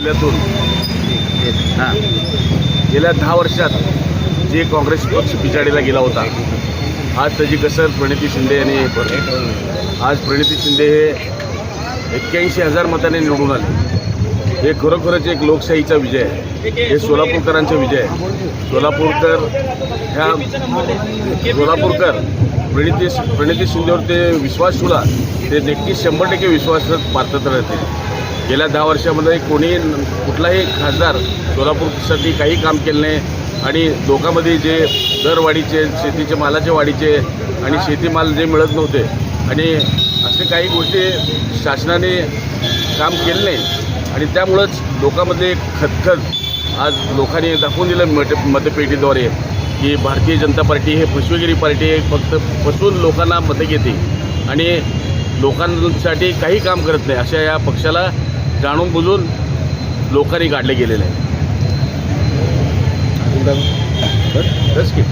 जिल्ह्यातून हां गेल्या दहा वर्षात जे काँग्रेस पक्ष पिछाडीला गेला होता आज त्याची कसर प्रणिती शिंदे यांनी आज प्रणिती शिंदे हे एक्क्याऐंशी हजार मताने निवडून आले. हे खरोखरच एक लोकशाहीचा विजय आहे. हे सोलापूरकरांचा विजय आहे. सोलापूरकर ह्या सोलापूरकर प्रणिती प्रणिती शिंदेवर ते विश्वास ठेवला. ते नक्कीच शंभर टक्के विश्वासात पात्रता राहते गेल्या दहा वर्षामध्ये कोणी कुठलाही खासदार सोलापूरसाठी काही काम केलं नाही. आणि लोकांमध्ये जे दरवाढीचे शेतीचे मालाचे वाढीचे आणि शेतीमाल जे मिळत नव्हते. आणि असे काही गोष्टी शासनाने काम केले नाही. आणि त्यामुळंच लोकांमध्ये खतखत आज लोकांनी दाखवून दिलं मत मतपेटीद्वारे की भारतीय जनता पार्टी हे फसवेगिरी पार्टी आहे फक्त फसवून लोकांना मतं घेते. आणि लोकांसाठी काही काम करत नाही. अशा या पक्षाला जाणून बुजून लोकांनी काढले गेलेले आहे बस की.